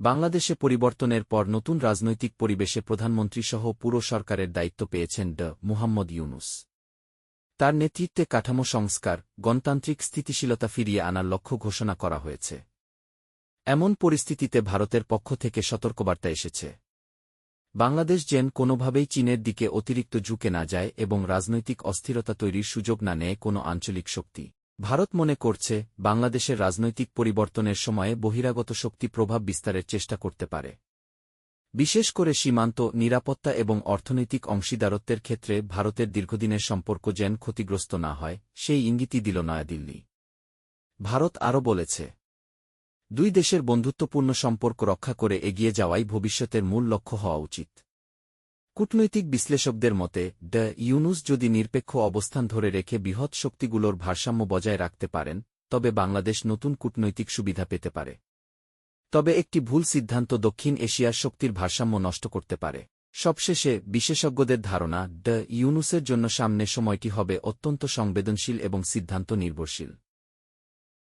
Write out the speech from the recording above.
বাংলাদেশে পরিবর্তনের পর নতুন রাজনৈতিক পরিবেশে প্রধানমন্ত্রীসহ পুরো সরকারের দায়িত্ব পেয়েছেন ড মুহাম্মদ ইউনুস। তার নেতৃত্বে কাঠামো সংস্কার, গণতান্ত্রিক স্থিতিশীলতা ফিরিয়ে আনার লক্ষ্য ঘোষণা করা হয়েছে। এমন পরিস্থিতিতে ভারতের পক্ষ থেকে সতর্কবার্তা এসেছে। বাংলাদেশ যেন কোনোভাবেই চীনের দিকে অতিরিক্ত ঝুঁকে না যায় এবং রাজনৈতিক অস্থিরতা তৈরির সুযোগ না নেয় কোনো আঞ্চলিক শক্তি। ভারত মনে করছে, বাংলাদেশের রাজনৈতিক পরিবর্তনের সময়ে বহিরাগত শক্তি প্রভাব বিস্তারের চেষ্টা করতে পারে। বিশেষ করে সীমান্ত, নিরাপত্তা এবং অর্থনৈতিক অংশীদারত্বের ক্ষেত্রে ভারতের দীর্ঘদিনের সম্পর্ক যেন ক্ষতিগ্রস্ত না হয়, সেই ইঙ্গিতই দিল নয়াদিল্লি। ভারত আরও বলেছে, দুই দেশের বন্ধুত্বপূর্ণ সম্পর্ক রক্ষা করে এগিয়ে যাওয়াই ভবিষ্যতের মূল লক্ষ্য হওয়া উচিত। কূটনৈতিক বিশ্লেষকদের মতে দ্য ইউনুস যদি নিরপেক্ষ অবস্থান ধরে রেখে বৃহৎ শক্তিগুলোর ভারসাম্য বজায় রাখতে পারেন, তবে বাংলাদেশ নতুন কূটনৈতিক সুবিধা পেতে পারে। তবে একটি ভুল সিদ্ধান্ত দক্ষিণ এশিয়ার শক্তির ভারসাম্য নষ্ট করতে পারে। সবশেষে, বিশেষজ্ঞদের ধারণা দ্য ইউনুসের জন্য সামনে সময়টি হবে অত্যন্ত সংবেদনশীল এবং সিদ্ধান্ত নির্ভরশীল।